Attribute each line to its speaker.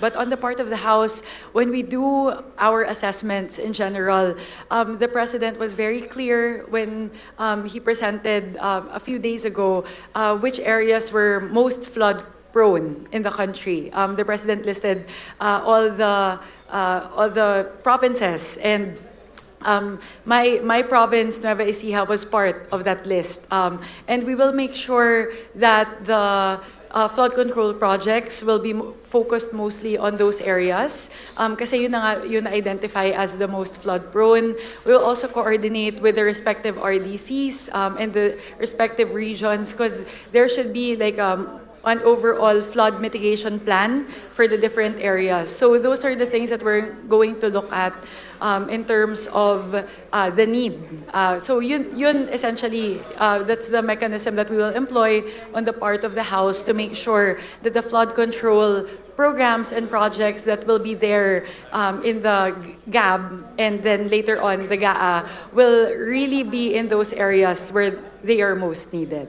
Speaker 1: But on the part of the House, when we do our assessments in general, um, the President was very clear when um, he presented um, a few days ago uh, which areas were most flood prone in the country. Um, the President listed uh, all the uh, all the provinces and um, my, my province, Nueva Ecija, was part of that list. Um, and we will make sure that the uh, flood control projects will be focused mostly on those areas. Um, yun na yun na-identify as the most flood prone. We will also coordinate with the respective RDCs um, and the respective regions because there should be like um, an overall flood mitigation plan for the different areas. So those are the things that we're going to look at um, in terms of uh, the need. Uh, so yun, yun essentially, uh, that's the mechanism that we will employ on the part of the House to make sure that the flood control programs and projects that will be there um, in the GAB and then later on the GAA will really be in those areas where they are most needed.